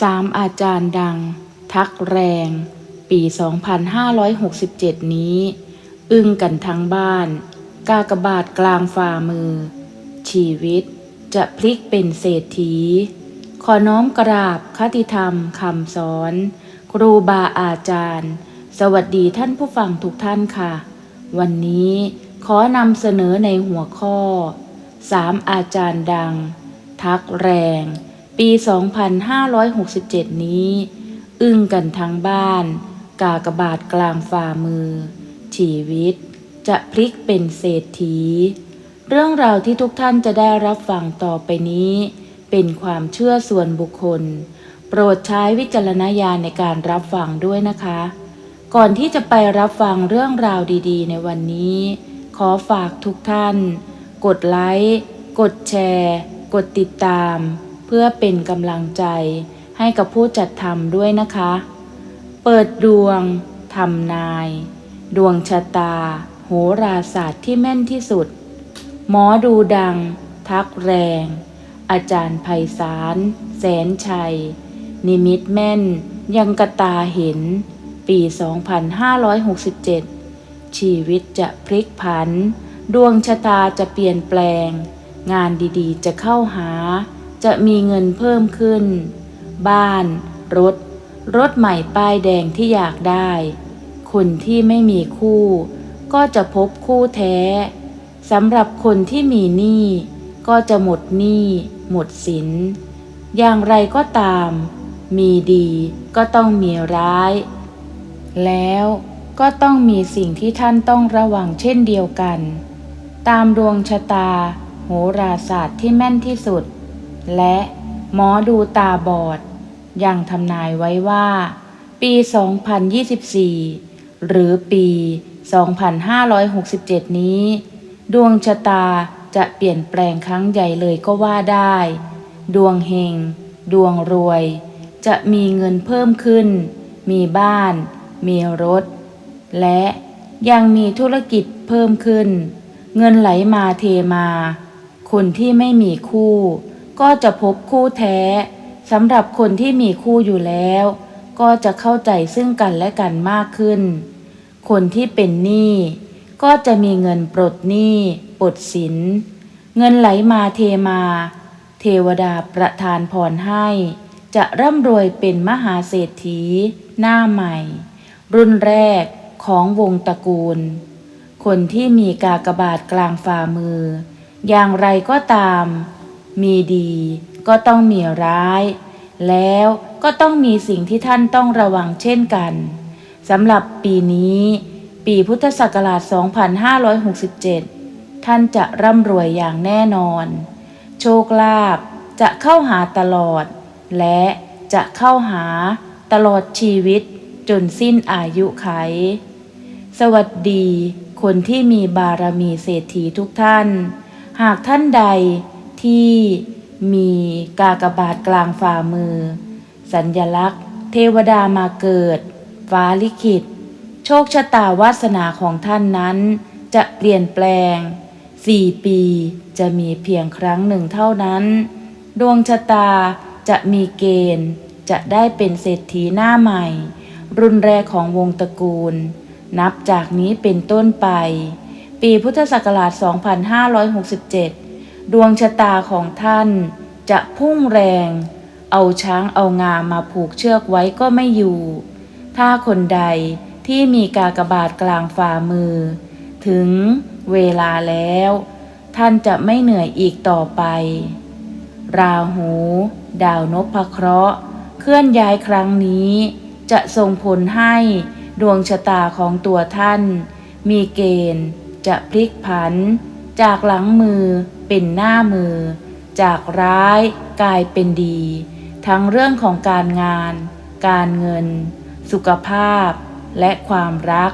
สามอาจารย์ดัง ทักแรง ปี 2567 นี้ อึ้งกันทั้งบ้าน กากบาทกลางฝ่ามือ ชีวิตจะพลิกเป็นเศรษฐี ขอน้อมกราบคติธรรมคำสอน ครูบาอาจารย์ สวัสดีท่านผู้ฟังทุกท่านค่ะ วันนี้ขอนำเสนอในหัวข้อสามอาจารย์ดัง ทักแรง ปี 2567 นี้ อึ้งกันทั้งบ้าน กากบาทกลางฝ่ามือ ชีวิตจะพลิกเป็นเศรษฐี เรื่องราวที่ทุกท่านจะได้รับฟังต่อไปนี้ เป็นความเชื่อส่วนบุคคล โปรดใช้วิจารณญาณในการรับฟังด้วยนะคะ ก่อนที่จะไปรับฟังเรื่องราวดีๆ ในวันนี้ ขอฝากทุกท่าน กดไลค์ กดแชร์ กดติดตาม เพื่อเป็นกำลังใจให้กับผู้จัดทำด้วยนะคะ เปิดดวงทำนาย ดวงชะตา โหราศาสตร์ที่แม่นที่สุด หมอดูดัง ทักแรง อาจารย์ไพศาลแสนชัย นิมิตแม่น ยังกระตาเห็น ปี 2567 ชีวิตจะพลิกผัน ดวงชะตาจะเปลี่ยนแปลง งานดีๆ จะเข้าหา จะมีเงินเพิ่มขึ้น บ้าน รถ รถใหม่ป้ายแดงที่อยากได้ คนที่ไม่มีคู่ ก็จะพบคู่แท้สำหรับคนที่มีหนี้ก็จะหมดหนี้หมดสิน อย่างไรก็ตาม มีดีก็ต้องมีร้าย แล้วก็ต้องมีสิ่งที่ท่านต้องระวังเช่นเดียวกัน ตามดวงชะตา โหราศาสตร์ที่แม่นที่สุด และหมอดูตาบอด ยังทำนายไว้ว่า ปี 2024 หรือปี 2567 นี้ ดวงชะตาจะเปลี่ยนแปลงครั้งใหญ่เลยก็ว่าได้ ดวงเฮง ดวงรวย จะมีเงินเพิ่มขึ้น มีบ้าน มีรถ และยังมีธุรกิจเพิ่มขึ้น เงินไหลมาเทมา คนที่ไม่มีคู่ ก็จะพบคู่แท้สำหรับคนที่มีคู่อยู่แล้ว ก็จะเข้าใจซึ่งกันและกันมากขึ้น คนที่เป็นหนี้ก็จะมีเงินปลดหนี้ปลดสิน เงินไหลมาเทมา เทวดาประทานพรให้ จะร่ำรวยเป็นมหาเศรษฐี หน้าใหม่ รุ่นแรกของวงตระกูล คนที่มีกากบาทกลางฝ่ามือ อย่างไรก็ตาม มีดีก็ต้องมีร้าย แล้วก็ต้องมีสิ่งที่ท่านต้องระวังเช่นกันสำหรับปีนี้ ปีพุทธศักราช 2567 ท่านจะร่ำรวยอย่างแน่นอน โชคลาภจะเข้าหาตลอด และจะเข้าหาตลอดชีวิตจนสิ้นอายุไข สวัสดี คนที่มีบารมีเศรษฐีทุกท่าน หากท่านใด ที่มีกากบาทกลางฝ่ามือ สัญญลักษณ์ เทวดามาเกิด ฟ้าลิขิต โชคชะตาวาสนาของท่านนั้น จะเปลี่ยนแปลงสี่ปีจะมีเพียงครั้งหนึ่งเท่านั้น ดวงชะตาจะมีเกณฑ์จะได้เป็นเศรษฐีหน้าใหม่ รุ่นแรกของวงตระกูล นับจากนี้เป็นต้นไป ปีพุทธศักราช 2567 ดวงชะตาของท่านจะพุ่งแรง เอาช้างเอางามาผูกเชือกไว้ก็ไม่อยู่ ถ้าคนใดที่มีกากบาทกลางฝ่ามือ ถึงเวลาแล้ว ท่านจะไม่เหนื่อยอีกต่อไป ราหู ดาวนพเคราะห์ เคลื่อนย้ายครั้งนี้ จะส่งผลให้ดวงชะตาของตัวท่าน มีเกณฑ์จะพลิกผัน จากหลังมือ เป็นหน้ามือ จากร้ายกลายเป็นดี ทั้งเรื่องของการงาน การเงิน สุขภาพ และความรัก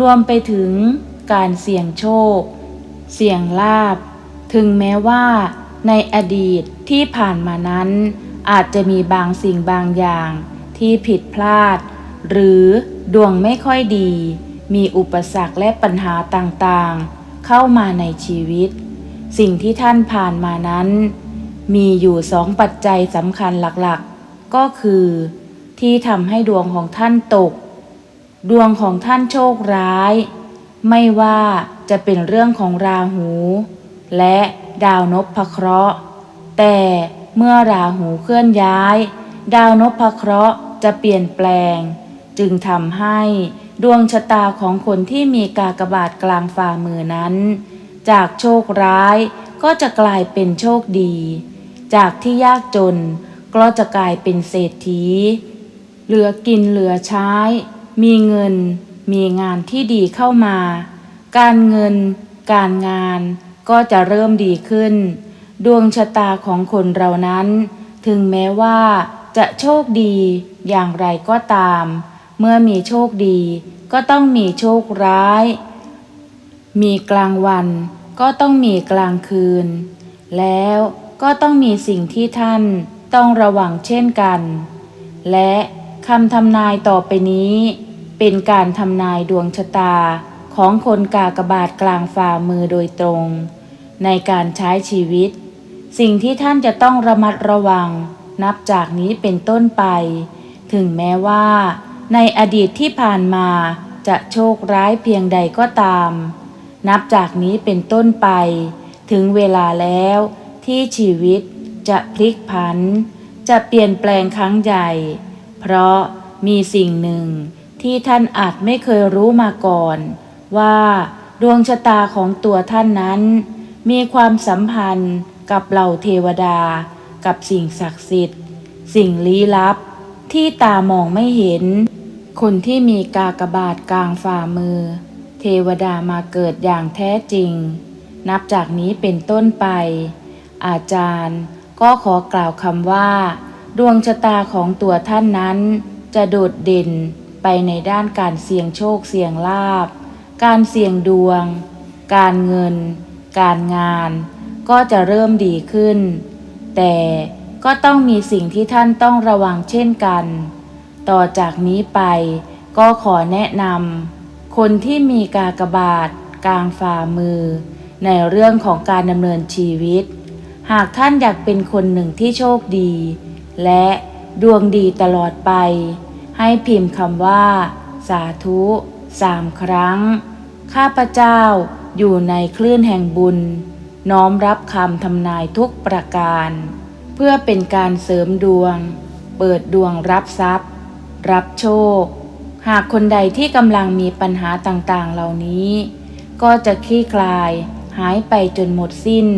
รวมไปถึงการเสี่ยงโชค เสี่ยงลาบ ถึงแม้ว่า ในอดีตที่ผ่านมานั้น อาจจะมีบางสิ่งบางอย่างที่ผิดพลาด หรือดวงไม่ค่อยดี มีอุปสรรคและปัญหาต่างๆ เข้ามาในชีวิต สิ่งที่ท่านผ่านมานั้น มีอยู่สองปัจจัยสำคัญหลักๆ ก็คือ ที่ทำให้ดวงของท่านตก ดวงของท่านโชคร้าย ไม่ว่าจะเป็นเรื่องของราหู และดาวนพเคราะห์ แต่เมื่อราหูเคลื่อนย้าย ดาวนพเคราะห์จะเปลี่ยนแปลง จึงทำให้ดวงชะตาของคนที่มีกากบาทกลางฝ่ามือนั้น จากโชคร้ายก็จะกลายเป็นโชคดี จากที่ยากจนก็จะกลายเป็นเศรษฐี เหลือกินเหลือใช้ มีเงิน มีงานที่ดีเข้ามา การเงิน การงานก็จะเริ่มดีขึ้น ดวงชะตาของคนเรานั้น ถึงแม้ว่าจะโชคดีอย่างไรก็ตาม เมื่อมีโชคดีก็ต้องมีโชคร้าย มีกลางวันก็ต้องมีกลางคืน แล้วก็ต้องมีสิ่งที่ท่านต้องระวังเช่นกัน และคำทำนายต่อไปนี้ เป็นการทำนายดวงชะตาของคนกากบาทกลางฝ่ามือโดยตรง ในการใช้ชีวิต สิ่งที่ท่านจะต้องระมัดระวัง นับจากนี้เป็นต้นไป ถึงแม้ว่า ในอดีตที่ผ่านมาจะโชคร้ายเพียงใดก็ตาม นับจากนี้เป็นต้นไป ถึงเวลาแล้วที่ชีวิตจะพลิกผัน จะเปลี่ยนแปลงครั้งใหญ่ เพราะมีสิ่งหนึ่งที่ท่านอาจไม่เคยรู้มาก่อน ว่าดวงชะตาของตัวท่านนั้น มีความสัมพันธ์กับเหล่าเทวดา กับสิ่งศักดิ์สิทธิ์ สิ่งลี้ลับ ที่ตามองไม่เห็น คนที่มีกากบาทกลางฝ่ามือ เทวดามาเกิดอย่างแท้จริง นับจากนี้เป็นต้นไป อาจารย์ก็ขอกล่าวคำว่า ดวงชะตาของตัวท่านนั้น จะโดดเด่นไปในด้านการเสี่ยงโชคเสี่ยงลาบ การเสี่ยงดวง การเงิน การงาน ก็จะเริ่มดีขึ้น แต่ก็ต้องมีสิ่งที่ท่านต้องระวังเช่นกัน ต่อจากนี้ไปก็ขอแนะนำ คนที่มีกากบาทกลางฝ่ามือ ในเรื่องของการดำเนินชีวิต หากท่านอยากเป็นคนหนึ่งที่โชคดี และดวงดีตลอดไป ให้พิมพ์คำว่า สาธุสามครั้ง ข้าพเจ้าอยู่ในคลื่นแห่งบุญ น้อมรับคำทำนายทุกประการ เพื่อเป็นการเสริมดวง เปิดดวงรับทรัพย์ รับโชค หากคนใดที่กำลังมีปัญหาต่างๆ เหล่านี้ ก็จะคลี่คลาย หายไปจนหมดสิ้น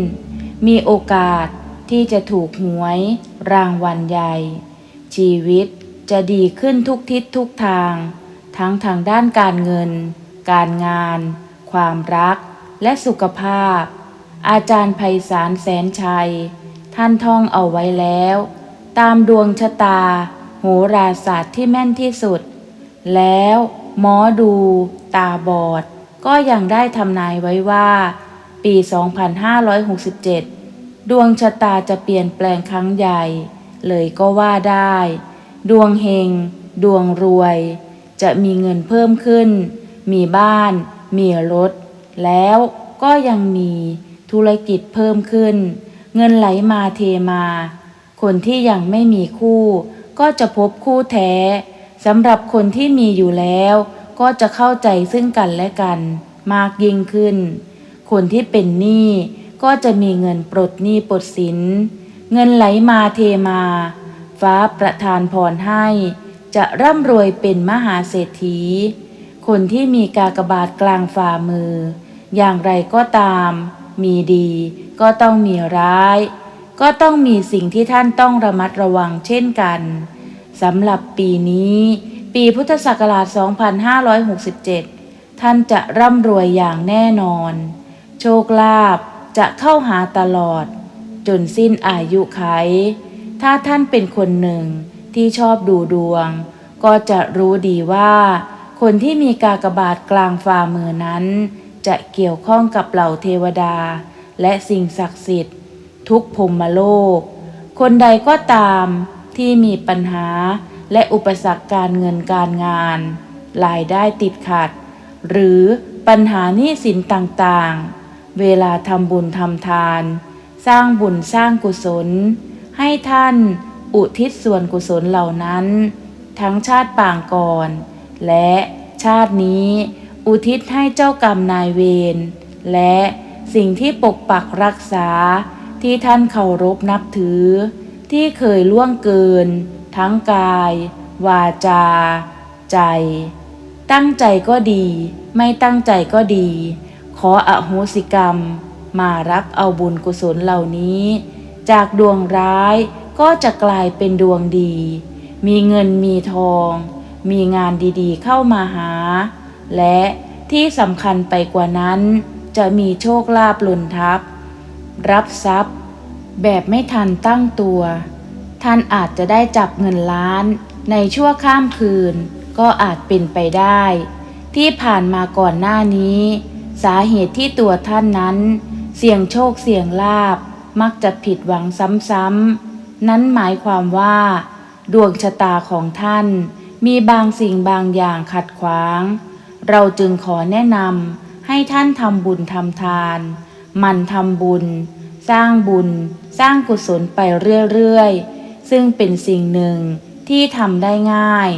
มีโอกาสที่จะถูกหวย รางวัลใหญ่ ชีวิตจะดีขึ้นทุกทิศทุกทาง ทั้งทางด้านการเงิน การงาน ความรัก และสุขภาพ อาจารย์ไพศาลแสนชัย ท่านท่องเอาไว้แล้ว ตามดวงชะตา โหราศาสตร์ที่แม่นที่สุด แล้วหมอดูตาบอด ก็ยังได้ทำนายไว้ว่า ปี 2567 ดวงชะตาจะเปลี่ยนแปลงครั้งใหญ่ เลยก็ว่าได้ ดวงเฮง ดวงรวย จะมีเงินเพิ่มขึ้น มีบ้าน มีรถ แล้วก็ยังมีธุรกิจเพิ่มขึ้น เงินไหลมาเทมา คนที่ยังไม่มีคู่ ก็จะพบคู่แท้ สำหรับคนที่มีอยู่แล้ว ก็จะเข้าใจซึ่งกันและกัน มากยิ่งขึ้น คนที่เป็นหนี้ก็จะมีเงินปลดหนี้ปลดสิน เงินไหลมาเทมา ฟ้าประทานพรให้ จะร่ำรวยเป็นมหาเศรษฐี คนที่มีกากบาทกลางฝ่ามือ อย่างไรก็ตาม มีดีก็ต้องมีร้าย ก็ต้องมีสิ่งที่ท่านต้องระมัดระวังเช่นกัน สำหรับปีนี้ ปีพุทธศักราช 2567 ท่านจะร่ำรวยอย่างแน่นอน โชคลาภจะเข้าหาตลอด จนสิ้นอายุไข ถ้าท่านเป็นคนหนึ่งที่ชอบดูดวง ก็จะรู้ดีว่า คนที่มีกากบาทกลางฝ่ามือนั้น จะเกี่ยวข้องกับเหล่าเทวดา และสิ่งศักดิ์สิทธิ์ ทุกพรหมโลก คนใดก็ตาม ที่มีปัญหาและอุปสรรคการเงินการงาน รายได้ติดขัด หรือปัญหาหนี้สินต่างๆ เวลาทำบุญทำทาน สร้างบุญสร้างกุศล ให้ท่านอุทิศส่วนกุศลเหล่านั้น ทั้งชาติปางก่อน และชาตินี้ อุทิศให้เจ้ากรรมนายเวรและสิ่งที่ปกปักรักษาที่ท่านเคารพนับถือ ที่เคยล่วงเกิน ทั้งกาย วาจา ใจ ตั้งใจก็ดี ไม่ตั้งใจก็ดี ขออโหสิกรรม มารับเอาบุญกุศลเหล่านี้ จากดวงร้ายก็จะกลายเป็นดวงดี มีเงินมีทอง มีงานดีๆเข้ามาหา และที่สำคัญไปกว่านั้น จะมีโชคลาภหล่นทับ รับทรัพย์ แบบไม่ทันตั้งตัว ท่านอาจจะได้จับเงินล้านในชั่วข้ามคืน ก็อาจเป็นไปได้ ที่ผ่านมาก่อนหน้านี้ สาเหตุที่ตัวท่านนั้น เสี่ยงโชคเสี่ยงลาบมักจะผิดหวังซ้ำๆ นั้นหมายความว่า ดวงชะตาของท่าน มีบางสิ่งบางอย่างขัดขวาง เราจึงขอแนะนำให้ท่านทำบุญทำทาน มันทำบุญ สร้างบุญ สร้างกุศลไปเรื่อยๆ ซึ่งเป็นสิ่งหนึ่งที่ทำได้ง่าย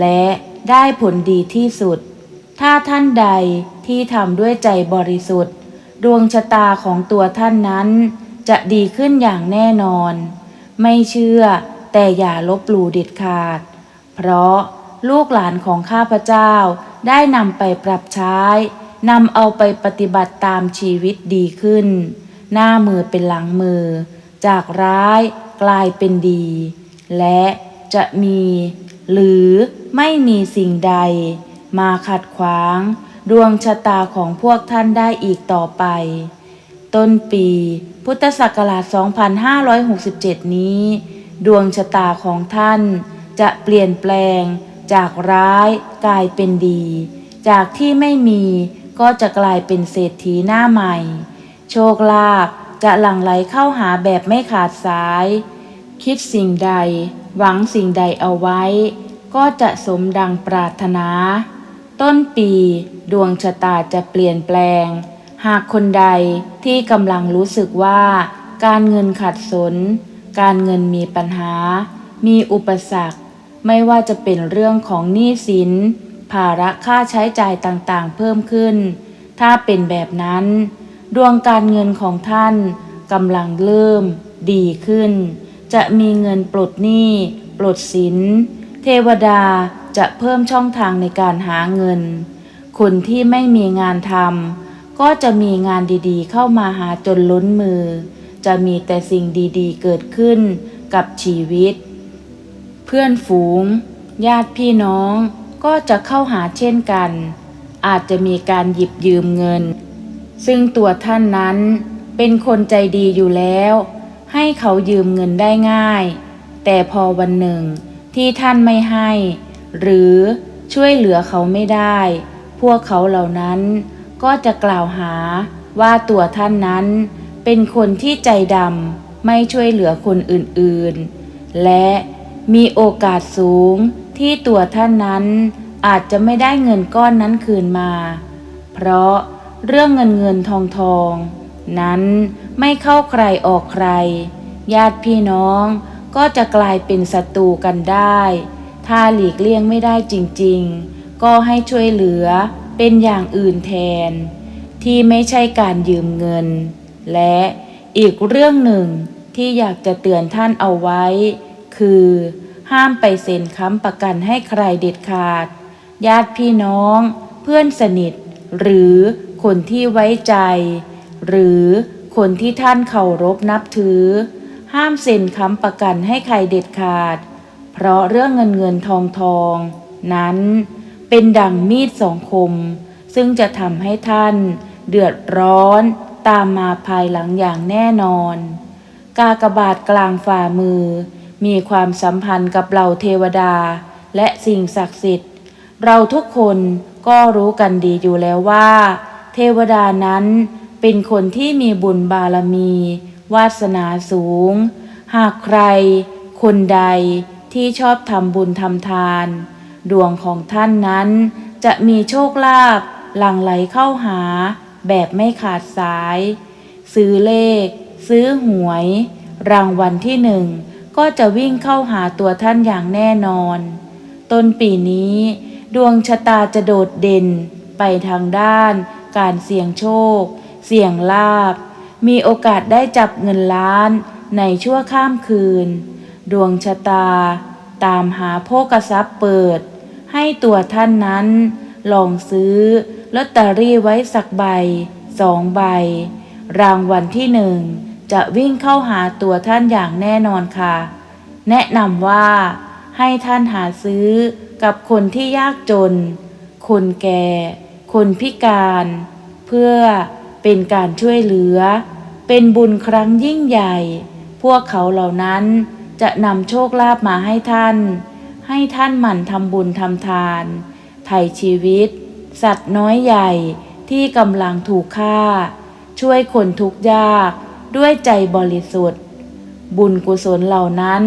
และได้ผลดีที่สุด ถ้าท่านใดที่ทำด้วยใจบริสุทธิ์ ดวงชะตาของตัวท่านนั้น จะดีขึ้นอย่างแน่นอน ไม่เชื่อแต่อย่าลบหลู่เด็ดขาด เพราะลูกหลานของข้าพเจ้าได้นำไปปรับใช้นำเอาไปปฏิบัติตามชีวิตดีขึ้น หน้ามือเป็นหลังมือ จากร้ายกลายเป็นดี และจะมี หรือไม่มีสิ่งใด มาขัดขวาง ดวงชะตาของพวกท่านได้อีกต่อไป ต้นปีพุทธศักราช 2567 นี้ ดวงชะตาของท่าน จะเปลี่ยนแปลง จากร้ายกลายเป็นดี จากที่ไม่มีก็จะกลายเป็นเศรษฐีหน้าใหม่ โชคลาภจะหลั่งไหลเข้าหาแบบไม่ขาดสาย คิดสิ่งใด หวังสิ่งใดเอาไว้ ก็จะสมดังปรารถนา ต้นปีดวงชะตาจะเปลี่ยนแปลง หากคนใดที่กำลังรู้สึกว่า การเงินขัดสน การเงินมีปัญหา มีอุปสรรค ไม่ว่าจะเป็นเรื่องของหนี้สิน ภาระค่าใช้จ่ายต่างๆ เพิ่มขึ้น ถ้าเป็นแบบนั้น ดวงการเงินของท่านกำลังเริ่มดีขึ้น จะมีเงินปลดหนี้ปลดสิน เทวดาจะเพิ่มช่องทางในการหาเงิน คนที่ไม่มีงานทำก็จะมีงานดีๆ เข้ามาหาจนล้นมือ จะมีแต่สิ่งดีๆ เกิดขึ้นกับชีวิต เพื่อนฝูง ญาติพี่น้องก็จะเข้าหาเช่นกัน อาจจะมีการหยิบยืมเงิน ซึ่งตัวท่านนั้นเป็นคนใจดีอยู่แล้ว ให้เขายืมเงินได้ง่าย แต่พอวันหนึ่งที่ท่านไม่ให้ หรือช่วยเหลือเขาไม่ได้ พวกเขาเหล่านั้นก็จะกล่าวหาว่าตัวท่านนั้นเป็นคนที่ใจดำไม่ช่วยเหลือคนอื่นๆ และมีโอกาสสูงที่ตัวท่านนั้นอาจจะไม่ได้เงินก้อนนั้นคืนมา เพราะ เรื่องเงินเงินทองทอง นั้นไม่เข้าใครออกใคร ญาติพี่น้องก็จะกลายเป็นศัตรูกันได้ ถ้าหลีกเลี่ยงไม่ได้จริงๆ ก็ให้ช่วยเหลือเป็นอย่างอื่นแทน ที่ไม่ใช่การยืมเงิน และอีกเรื่องหนึ่งที่อยากจะเตือนท่านเอาไว้ คือ ห้ามไปเซ็นค้ำประกันให้ใครเด็ดขาด ญาติพี่น้อง เพื่อนสนิท หรือ คนที่ไว้ใจ หรือคนที่ท่านเคารพนับถือ ห้ามเซ็นค้ำประกันให้ใครเด็ดขาด เพราะเรื่องเงินเงินทองทอง นั้นเป็นดังมีดสองคม ซึ่งจะทำให้ท่านเดือดร้อนตามมาภายหลังอย่างแน่นอน กากบาทกลางฝ่ามือ มีความสัมพันธ์กับเหล่าเทวดา และสิ่งศักดิ์สิทธิ์ เราทุกคนก็รู้กันดีอยู่แล้วว่า เทวดานั้นเป็นคนที่มีบุญบารมี วาสนาสูง หากใคร คนใดที่ชอบทำบุญทำทาน ดวงของท่านนั้น จะมีโชคลาภหลั่งไหลเข้าหา แบบไม่ขาดสาย ซื้อเลข ซื้อหวย รางวัลที่หนึ่ง ก็จะวิ่งเข้าหาตัวท่านอย่างแน่นอน ต้นปีนี้ ดวงชะตาจะโดดเด่นไปทางด้าน การเสี่ยงโชค เสี่ยงลาบ มีโอกาสได้จับเงินล้านในชั่วข้ามคืน ดวงชะตา ตามหาโภกทรัพย์เปิด ให้ตัวท่านนั้น ลองซื้อลอตเตอรี่ไว้สักใบสองใบ รางวัลที่หนึ่งจะวิ่งเข้าหาตัวท่านอย่างแน่นอนค่ะ แนะนำว่าให้ท่านหาซื้อกับคนที่ยากจน คนแก่ คนพิการ เพื่อเป็นการช่วยเหลือ เป็นบุญครั้งยิ่งใหญ่ พวกเขาเหล่านั้นจะนำโชคลาภมาให้ท่าน ให้ท่านหมั่นทำบุญทำทาน ไถ่ชีวิต สัตว์น้อยใหญ่ที่กำลังถูกฆ่า ช่วยคนทุกข์ยากด้วยใจบริสุทธิ์ บุญกุศลเหล่านั้น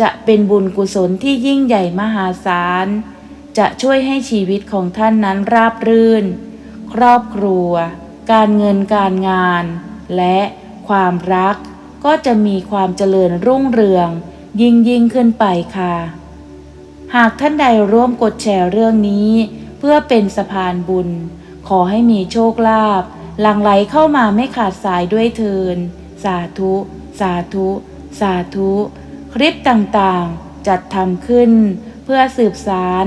จะเป็นบุญกุศลที่ยิ่งใหญ่มหาศาล จะช่วยให้ชีวิตของท่านนั้นราบรื่น ครอบครัว การเงินการงาน และความรักก็จะมีความเจริญรุ่งเรือง ยิ่งยิ่งขึ้นไปค่ะ หากท่านใดร่วมกดแชร์เรื่องนี้ เพื่อเป็นสะพานบุญ ขอให้มีโชคลาภหลั่งไหลเข้ามาไม่ขาดสายด้วยเทิน สาธุ สาธุ สาธุ คลิปต่างๆ จัดทำขึ้น เพื่อสืบสาร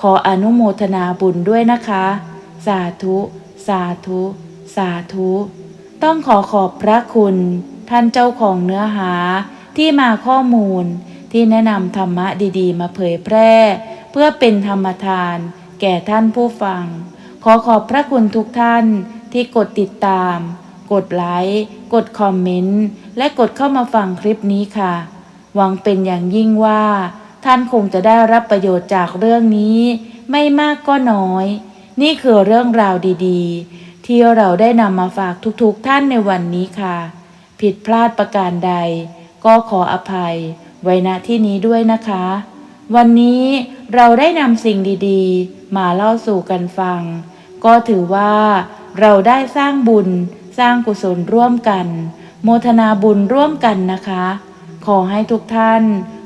ขออนุโมทนาบุญด้วยนะคะ สาธุ สาธุ สาธุ ต้องขอขอบพระคุณ ท่านเจ้าของเนื้อหาที่มาข้อมูลที่แนะนำธรรมะดีๆ มาเผยแพร่ เพื่อเป็นธรรมทาน แก่ท่านผู้ฟัง ขอขอบพระคุณทุกท่านที่กดติดตาม กดไลค์ กดคอมเมนต์ และกดเข้ามาฟังคลิปนี้ค่ะ หวังเป็นอย่างยิ่งว่า ท่านคงจะได้รับประโยชน์จากเรื่องนี้ ไม่มากก็น้อย นี่คือเรื่องราวดีๆ ที่เราได้นำมาฝากทุกๆท่านในวันนี้ค่ะ ผิดพลาดประการใด ก็ขออภัย ไว้ณที่นี้ด้วยนะคะ วันนี้เราได้นำสิ่งดีๆ มาเล่าสู่กันฟัง ก็ถือว่าเราได้สร้างบุญ สร้างกุศลร่วมกัน โมทนาบุญร่วมกันนะคะ ขอให้ทุกท่าน